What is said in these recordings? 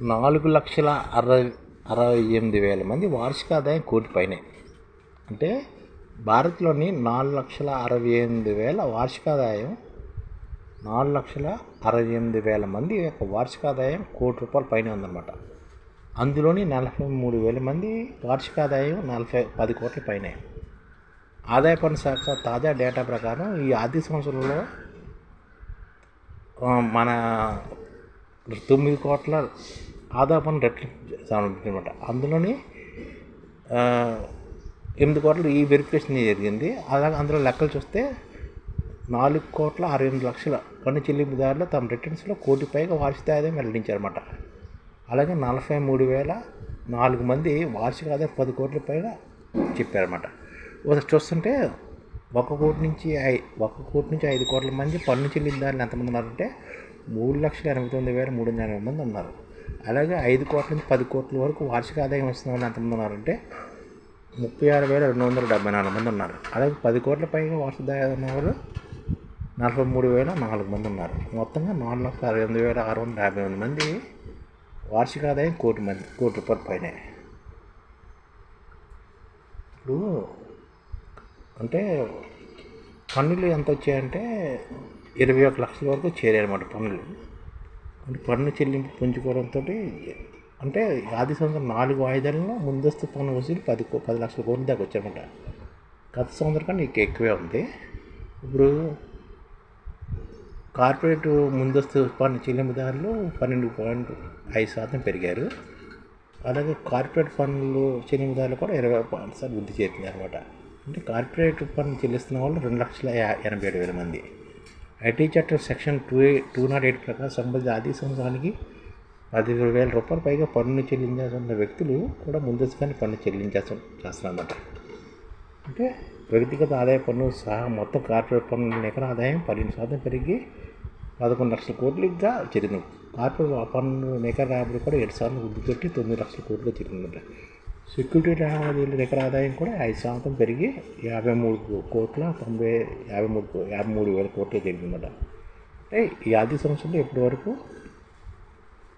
నాలుగు లక్షల అరవై అరవై ఎనిమిది వేల మంది వార్షిక ఆదాయం కోటి పైనే. అంటే భారత్లోని నాలుగు లక్షల అరవై ఎనిమిది వేల వార్షిక ఆదాయం నాలుగు లక్షల అరవై ఎనిమిది వేల మంది యొక్క వార్షిక ఆదాయం కోటి రూపాయల పైన ఉందన్నమాట. అందులోని నలభై మూడు వేల మంది వార్షిక ఆదాయం నలభై పది కోట్ల పైనే. ఆదాయ పన్ను శాఖ తాజా డేటా ప్రకారం ఈ ఆర్థిక సంవత్సరంలో మన తొమ్మిది కోట్ల ఆదాయ పన్ను రెట్లు అనమాట అందులోని ఎనిమిది కోట్లు ఈ వెరిఫికేషన్ జరిగింది. అలాగే అందులో లెక్కలు చూస్తే నాలుగు కోట్ల అరవై ఎనిమిది లక్షల పన్ను చెల్లింపుదారులు తమ రిటర్న్స్లో కోటి పైగా వార్షిక ఆదాయం వెల్లడించారన్నమాట. అలాగే నలభై మూడు వేల నాలుగు మంది వార్షిక ఆదాయం పది కోట్ల పైగా చెప్పారన్నమాట. ఒకసారి చూస్తుంటే ఒక కోటి నుంచి ఐ ఒక కోటి నుంచి ఐదు కోట్ల మంది పన్ను చెల్లిందారులు ఎంతమంది ఉన్నారంటే మూడు లక్షల ఎనభై తొమ్మిది వేల మూడు వందల ఎనభై మంది ఉన్నారు. అలాగే ఐదు కోట్ల నుంచి పది కోట్ల వరకు వార్షిక ఆదాయం వస్తున్న వాళ్ళు ఎంతమంది ఉన్నారంటే ముప్పై ఆరు వేల రెండు వందల డెబ్బై నాలుగు మంది ఉన్నారు. అలాగే పది కోట్ల పైగా వార్షిక ఆదాయం ఉన్నవారు నలభై మూడు వేల నాలుగు మంది ఉన్నారు. మొత్తంగా నాలుగు లక్షల అరవై ఎనిమిది వేల ఆరు వందల యాభై ఎనిమిది మంది వార్షిక ఆదాయం కోటి మంది కోటి రూపాయల పైనే. ఇప్పుడు అంటే పన్నులు ఎంత వచ్చాయంటే ఇరవై ఒక లక్షల వరకు చేరాయన్నమాట పన్నులు అంటే పన్ను చెల్లింపు పుంజుకోవడంతో అంటే ఆది సంవత్సరం నాలుగు వాయిదాలలో ముందస్తు పన్ను వసూలు పది పది లక్షల కోట్ల దాకా వచ్చారన్నమాట గత సంవత్సరం కన్నా ఇంకా ఎక్కువే ఉంది. ఇప్పుడు కార్పొరేట్ ముందస్తు పన్ను చెల్లింపుదారులు పన్నెండు పాయింట్ ఐదు శాతం పెరిగారు. అలాగే కార్పొరేట్ పన్నులు చెల్లింపుదారులు కూడా ఇరవై పాయింట్ శాతం వృద్ధి చేరింది అనమాట అంటే కార్పొరేట్ పన్ను చెల్లిస్తున్న వాళ్ళు రెండు లక్షల ఎనభై ఏడు వేల మంది. ఐటీ చట్టం section two two nought eight ప్రకారం సంబంధిత ఆర్థిక సంవత్సరానికి పదివేల వేల రూపాయల పైగా పన్ను చెల్లించాల్సిన వ్యక్తులు కూడా ముందస్తుగానే పన్ను చెల్లించాల్సి చేస్తున్నారన్నమాట. అంటే వ్యక్తిగత ఆదాయ పన్ను సహా మొత్తం కార్పొరేట్ పన్నుల నికర ఆదాయం పన్నెండు శాతం పెరిగి పదకొండు లక్షల కోట్లుగా జరిగింది కార్పొరేట్ పన్ను నికర రాబడి కూడా ఏడు శాతం వృద్ధి తొమ్మిది లక్షల కోట్లు జరిగిందంట సెక్యూరిటీ లావాదేవీల నికర ఆదాయం కూడా ఐదు శాతం పెరిగి యాభై మూడు కోట్ల తొంభై యాభై మూడు యాభై మూడు వేల కోట్లు జరిగిందన్నమాట అంటే ఈ ఆర్థిక సంవత్సరంలో ఇప్పటి వరకు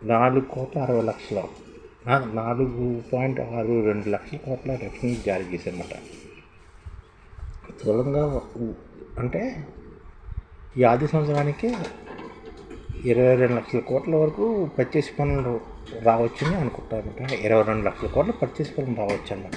నాలుగు కోట్ల అరవై లక్షల నాలుగు పాయింట్ ఆరు రెండు లక్షల కోట్ల రెవెన్యూ జారీ చేశారన్నమాట. స్థూలంగా అంటే ఈ ఆర్థిక సంవత్సరానికి ఇరవై రెండు లక్షల కోట్ల వరకు పర్చేసి పనులు రావచ్చని అనుకుంటారన్నమాట ఇరవై రెండు లక్షల కోట్లు పర్చేస్ పనులు రావచ్చు అనమాట